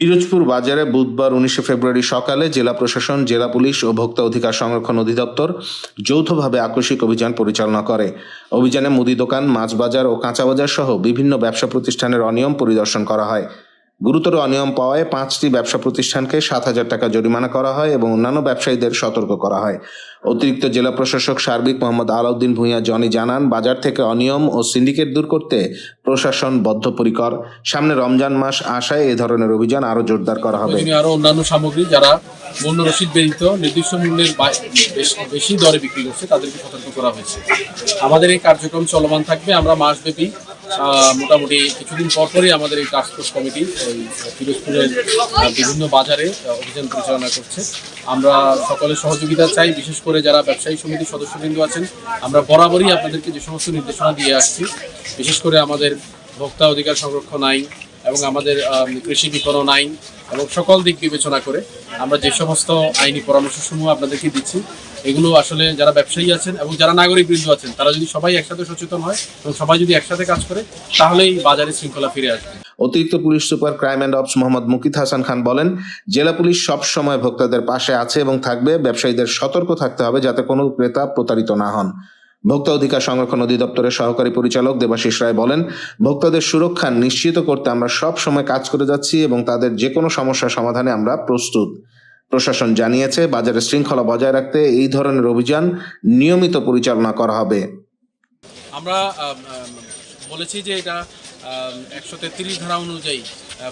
পিরোজপুর বাজারে বুধবার উনিশে ফেব্রুয়ারি সকালে জেলা প্রশাসন, জেলা পুলিশ ও ভোক্তা অধিকার সংরক্ষণ অধিদপ্তর যৌথভাবে আকস্মিক অভিযান পরিচালনা করে। অভিযানে মুদি দোকান, মাছ বাজার ও কাঁচা বাজার সহ বিভিন্ন ব্যবসা প্রতিষ্ঠানের অনিয়ম পরিদর্শন করা হয়। গুরুতর অনিয়ম পাওয়ায় পাঁচটি ব্যবসা প্রতিষ্ঠানকে সাত হাজার টাকা জরিমানা করা হয় এবং অন্যান্য ব্যবসায়ীদের সতর্ক করা হয়। অতিরিক্ত জেলা প্রশাসক সার্বিক মোহাম্মদ আলাউদ্দিন ভূঁইয়া জনি জানান, বাজার থেকে অনিয়ম ও সিন্ডিকেট দূর করতে প্রশাসন বদ্ধপরিকর। সামনে রমজান মাস আসায় এ ধরনের অভিযান আরও জোরদার করা হবে। আরও অন্যান্য সামগ্রী যারা মূল্য রসিদ ব্যতীত নির্দিষ্ট মূল্যের বেশি দরে বিক্রি করছে, তাদেরকে সতর্ক করা হয়েছে। আমাদের এই কার্যক্রম চলমান থাকবে। আমরা মাসব্যাপী মোটামুটি কিছুদিন পর পরই আমাদের এই টাস্কফোর্স কমিটি এই পিরোজপুরের বিভিন্ন বাজারে অভিযান পরিচালনা করছে। আমরা সকলের সহযোগিতা চাই, বিশেষ করে যারা ব্যবসায়ী সমিতির সদস্যবৃন্দ আছেন, আমরা বরাবরই আপনাদেরকে যে সমস্ত নির্দেশনা দিয়ে আসছি, বিশেষ করে আমাদের ভোক্তা অধিকার সংরক্ষণ আইন এবং আমাদের আম, কৃষি বিপণন আইন এবং সকল দিক বিবেচনা করে আমরা যে সমস্ত আইনি পরামর্শসমূহ আপনাদেরকে দিচ্ছি এগুলো আসলে যারা ব্যবসায়ী আছেন এবং যারা নাগরিক বৃন্দ আছেন তারা যদি সবাই একসাথে সচেতন হয় এবং সবাই যদি একসাথে কাজ করে তাহলেই বাজারে শৃঙ্খলা ফিরে আসবে। অতিরিক্ত police super crime and ops Mohammad Mukit Hasan Khan বলেন জেলা পুলিশ সব সময় ভোক্তাদের পাশে আছে এবং থাকবে ব্যবসায়ীদের সতর্ক থাকতে হবে যাতে কোনো ক্রেতা প্রতারিত না হন। ভোক্তা অধিকার সংরক্ষণ অধিদপ্তরের সহকারী পরিচালক দেবাশিস রায় বলেন ভোক্তাদের সুরক্ষা নিশ্চিত করতে আমরা সব সময় কাজ করে যাচ্ছি এবং তাদের যে কোনো সমস্যা সমাধানে আমরা প্রস্তুত। প্রশাসন জানিয়েছে বাজারে শৃঙ্খলা বজায় রাখতে এই ধরনের অভিযান নিয়মিত পরিচালনা করা হবে। আমরা আম, আম, বলেছি যে এটা একশো তেত্রিশ ধারা অনুযায়ী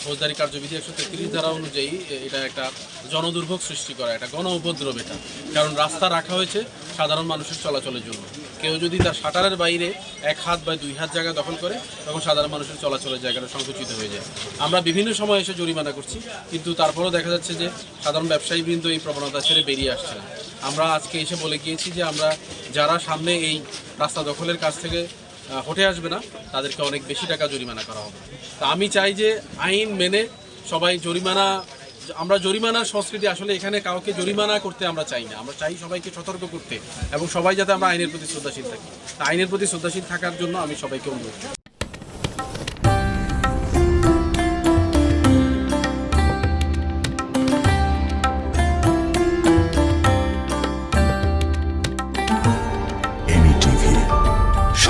ফৌজদারি কার্যবিধি একশো তেত্রিশ ধারা অনুযায়ী এটা একটা জনদুর্ভোগ সৃষ্টি করা, এটা গণ উপদ্রব এটা। কারণ রাস্তা রাখা হয়েছে সাধারণ মানুষের চলাচলের জন্য। কেউ যদি তার শাটারের বাইরে এক হাত বা দুই হাত জায়গা দখল করে, তখন সাধারণ মানুষের চলাচলের জায়গাটা সংকুচিত হয়ে যায়। আমরা বিভিন্ন সময় এসে জরিমানা করছি, কিন্তু তারপরেও দেখা যাচ্ছে যে সাধারণ ব্যবসায়ীবৃন্দ এই প্রবণতা ছেড়ে বেরিয়ে আসছে আমরা আজকে এসে বলে গিয়েছি যে আমরা যারা সামনে এই রাস্তা দখলের কাছ থেকে হটে আসবে না। তাদেরকে অনেক বেশি টাকা জরিমানা করা হবে। তা আমি চাই যে আইন মেনে সবাই জরিমানা, আমরা জরিমানার সংস্কৃতি আসলে এখানে কাউকে জরিমানা করতে আমরা চাই না। আমরা চাই সবাইকে সতর্ক করতে এবং সবাই যাতে আমরা আইনের প্রতি শ্রদ্ধাশীল থাকি। আইনের প্রতি শ্রদ্ধাশীল থাকার জন্য আমি সবাইকে অনুরোধ